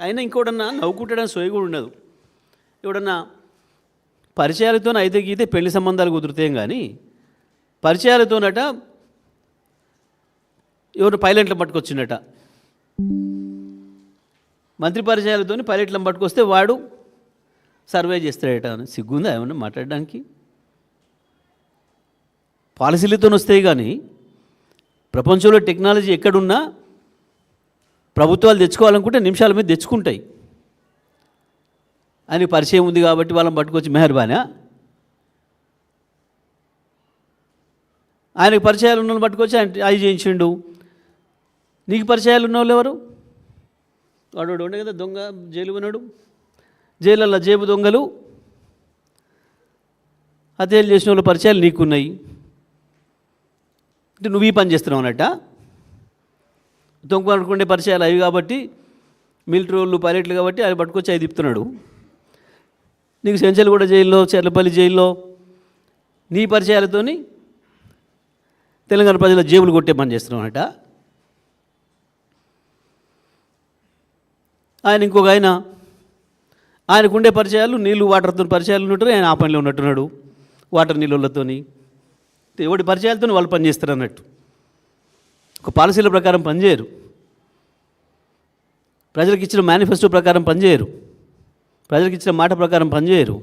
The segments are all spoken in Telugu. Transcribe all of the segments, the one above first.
అయినా ఇంకోటన్నా నవ్వుకుంటాడని సోయి కూడా ఉండదు. ఎవడన్నా పరిచయాలతో అయితే గీతే పెళ్ళి సంబంధాలు కుదురుతాం కానీ పరిచయాలతోనట ఎవరు పైలట్లు పట్టుకొచ్చిండట. మంత్రి పరిచయాలతో పైలట్లను పట్టుకొస్తే వాడు సర్వే చేస్తాడట అని. సిగ్గుందా ఏమన్నా మాట్లాడడానికి? పాలసీలతో వస్తాయి కానీ ప్రపంచంలో టెక్నాలజీ ఎక్కడున్నా ప్రభుత్వాలు తెచ్చుకోవాలనుకుంటే నిమిషాల మీద తెచ్చుకుంటాయి. అని పరిచయం ఉంది కాబట్టి వాళ్ళని పట్టుకొచ్చి మెహర్బానా? ఆయనకు పరిచయాలు ఉన్న పట్టుకొచ్చి ఆయన అది చేయించిండు. నీకు పరిచయాలు ఉన్న వాళ్ళు ఎవరు? వాడు వాడు ఉండే కదా దొంగ జైలు ఉన్నాడు. జైలల్లో జేబు దొంగలు. హత్యలు చేసిన వాళ్ళ పరిచయాలు నీకున్నాయి. అంటే నువ్వు ఈ పని చేస్తున్నావు అన్నట్ట? దొంగ పరిచయాలు అవి కాబట్టి మిలిటరీ వాళ్ళు పైలట్లు కాబట్టి అవి పట్టుకొచ్చి అవి తిప్పుతున్నాడు. నీకు సెంచల్గూడ జైల్లో చెర్లపల్లి జైల్లో నీ పరిచయాలతోని తెలంగాణ ప్రజల జేబులు కొట్టే పని చేస్తున్నావు ఆయన ఇంకొక ఆయన ఆయనకుండే పరిచయాలు నీళ్ళు వాటర్తో పరిచయాలు ఉన్నట్టు ఆయన ఆ పనిలో ఉన్నట్టున్నాడు. వాటర్ నీళ్ళతోని ఎవడి పరిచయాలతో వాళ్ళు పనిచేస్తారు అన్నట్టు ఒక పాలసీల ప్రకారం పనిచేయరు ప్రజలకు ఇచ్చిన మేనిఫెస్టో ప్రకారం పనిచేయరు. ప్రజలకు ఇచ్చిన మాట ప్రకారం పనిచేయరు.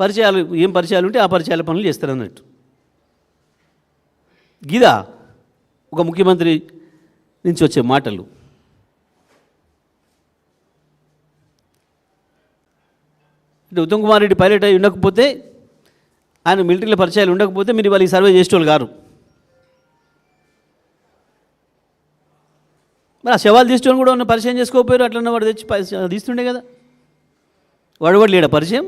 పరిచయాలు ఏం పరిచయాలు ఉంటే ఆ పరిచయాల పనులు చేస్తారు అన్నట్టు గీదా ఒక ముఖ్యమంత్రి నుంచి వచ్చే మాటలు. అంటే ఉత్తమ్ కుమార్ రెడ్డి పైలట్ అయి ఉండకపోతే ఆయన మిలిటరీలో పరిచయాలు ఉండకపోతే మీరు వాళ్ళకి ఈ సర్వే చేసేవాళ్ళు గారు మరి ఆ శవాలు తీసుకొని కూడా ఉన్న పరిచయం చేసుకోకపోయారు అట్లన్న వాడు తెచ్చి తీస్తుండే కదా. వాడు వాడు లేడా పరిచయం?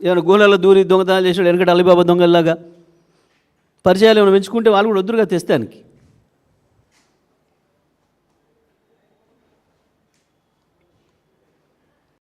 ఏమైనా గోళాల్లో దూరి దొంగతనాలు చేసాడు వెనకటి అలీబాబా దొంగల్లాగా పరిచయాలు ఏమైనా పెంచుకుంటే వాళ్ళు కూడా వద్దురుగా తెస్తానికి.